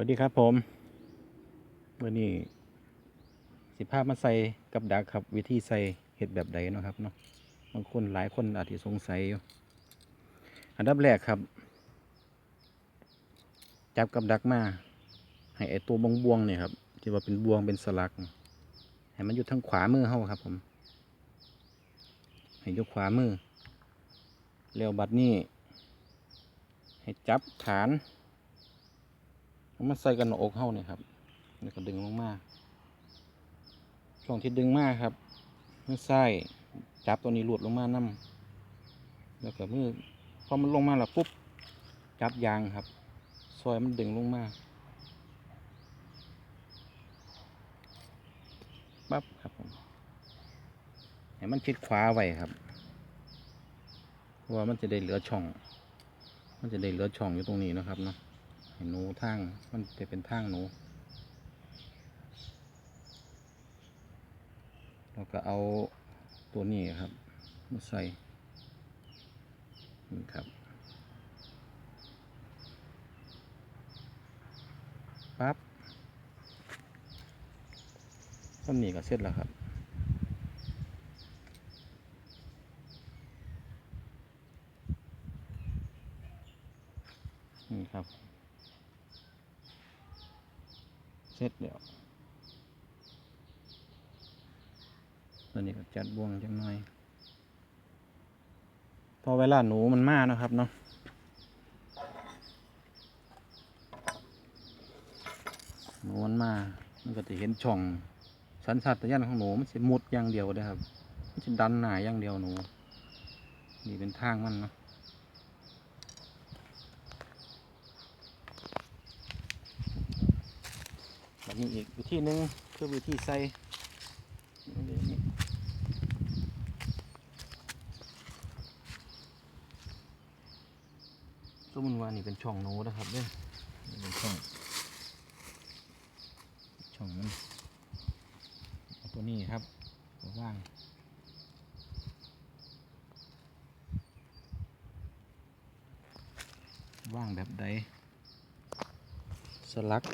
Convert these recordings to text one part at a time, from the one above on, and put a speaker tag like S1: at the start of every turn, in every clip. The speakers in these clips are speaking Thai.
S1: วัสดีครับผมเมื่อนี้สิภาพมาใส่กับดักครับ วิธีใส่เห็ดแบบใดเนาะครับเนาะบางคนหลายคนอาจจะสงสัยอยู่อันดับแรกครับ จับกับดักมา ให้ไอตัวบวงบวงๆเนี่ยครับที่ว่าเป็นบวงเป็นสลัก ให้มันอยู่ทางขวามือเฮาครับ ผม ให้ยกขวามือแล้วบัดนี้ ให้จับฐาน มาใส่กันหน้าอกเฮาเนี่ยครับแล้วก็ดึงลงมาช่วงที่ดึงมาครับมือซ้จับตัวนี้หลุดลงมานํแล้วก็มือพอมันลงมาแล้วปุ๊บจับยางครับ ซอยมันดึงลงมาปั๊บครับผมให้มันชิดขวาไว้ครับเพราะว่ามันจะได้เหลือช่อง มันจะได้เหลือช่องอยู่ตรงนี้นะครับเนาะ หนูทาง มันจะเป็นทางหนู เราก็เอาตัวนี้ครับ มาใส่ นี่ครับปั๊บต้นนี้ก็เสร็จแล้วครับนี่ครับ เสร็จแล้วตอนนี้ก็จัดบ่วงจังหน่อย พอเวลาหนูมันมานะครับเนาะหนูมันมามันก็จะเห็นช่องสันสัตว์ยันของหนูมันจะมุดอย่างเดียวเลยครับ มันจะดันหนาอย่างเดียวหนู นี่เป็นทางมันเนาะ แบบ นี้อีกวิธีหนึ่งคือวิธีใส่สมมติว่านี่เป็นช่องหนูนะครับเนี่เป็นช่อง ช่องมันตัวนี้ครับเอาว่างว่างแบบใดสลัก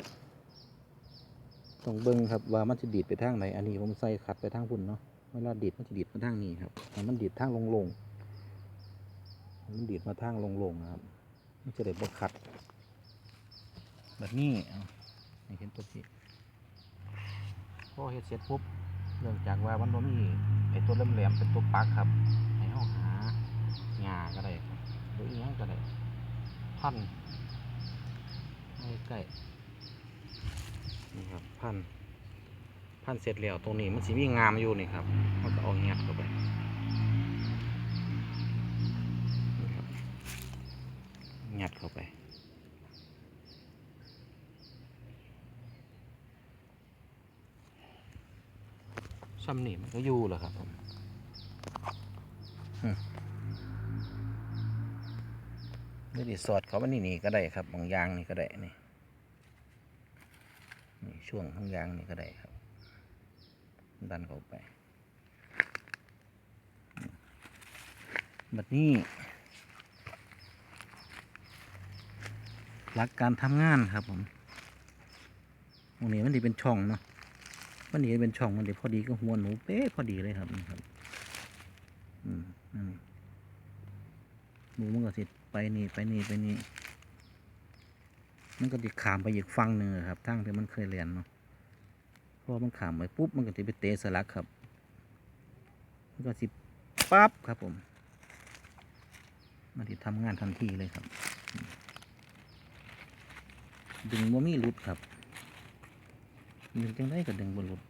S1: ต้องเบิ้งครับว่ามันจะดีดไปทางไหนอันนี้ผมใส่ขัดไปทางพุ่นเนาะเวลาดีดมันจะดีดมาทางนี้ครับมันดีดทางลงๆมันดีดมาทางลงๆนะครับมันจะได้บ่ขัดแบบนี้เอาให้เห็นตัวที่พอเฮ็ดเสร็จปุ๊บเนื่องจากว่ามันมีไอตัวแหลมๆเป็นตัวปักครับให้เฮาหาหญ้าก็ได้หรืออีหยังก็ได้พันให้ใกล้ ครับพันพันเสร็จแล้วตรงนี้มันสิมีงามอยู่นี่ครับมันก็เอาเงียบเข้าไปนี่ครับงัดเข้าไป ซ้ำนี่มันก็อยู่แหละครับผมอืมนี่ดิสอดเขาว่านี่นี่ก็ได้ครับ บางอยางนี่ก็ได้นี่นี่ ช่วงข้างยางนี่ก็ได้ครับ ดันเข้าไป แบบนี้ หลักการทำงานครับผมตรงนี้มันดีเป็นช่องเนาะมันดีเป็นช่องมันดีพอดีก็หัวหนูเป๊ะพอดีเลยครับนี่ครับ อืมนั่นหนูมันก็สิไปนี่ไปนี่ไปนี่ มันก็จะขามไปอีกฝั่งหนึ่งอครับทางที่มันเคยเรียนเนาะพอมันขามไปปุ๊บมันก็จะไปเตะสลักครับ มันก็สิปั๊บครับผม มันจะทำงานทันทีเลยครับ ดึงว่มีหลุดครับ ดึงจังได้ก็ดึงบนหลุด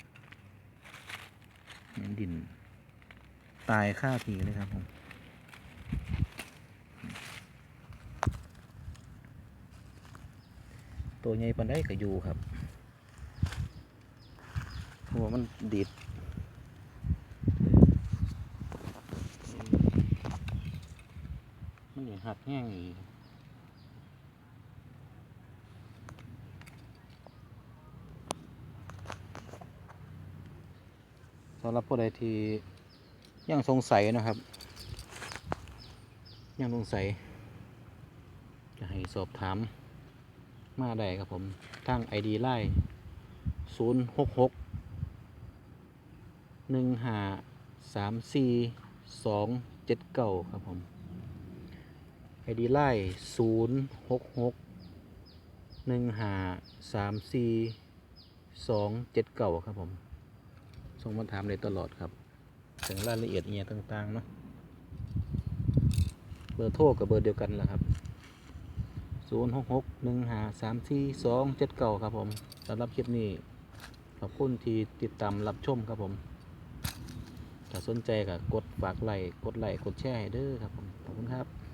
S1: เนี่ยดิน ตายค่าทีเลยครับผม ตัวใหญ่ปันได้ก็อยู่ครับเพราะว่ามันดีดมันอย่าหัดแห้งอีกสำหรับผู้ใดที่ยังสงสัยนะครับ ยังสงสัยจะให้สอบถาม มาได้ครับผมทาง ID ไลน์ศูนย์หกหกหนึ่งห้าสามสี่สองเจ็ดเก้าครับผม ID ไลน์ศูนย์หกหกหนึ่งห้าสามสี่สองเจ็ดเก้าครับผมส่งมาถามได้ตลอดครับ ถึงรายละเอียดเอียต่างๆเนาะเบอร์โทรกับเบอร์เดียวกันแหละครับ ศูนย์หกหกหนึ่งหาสามสี่สองเจ็ดเก้าครับผมสำหรับคลิปนี้ ขอบคุณที่ติดตามรับชมครับผมถ้าสนใจก็กดฝากไลค์กดไลค์กดแชร์ให้เด้อครับผมขอบคุณครับ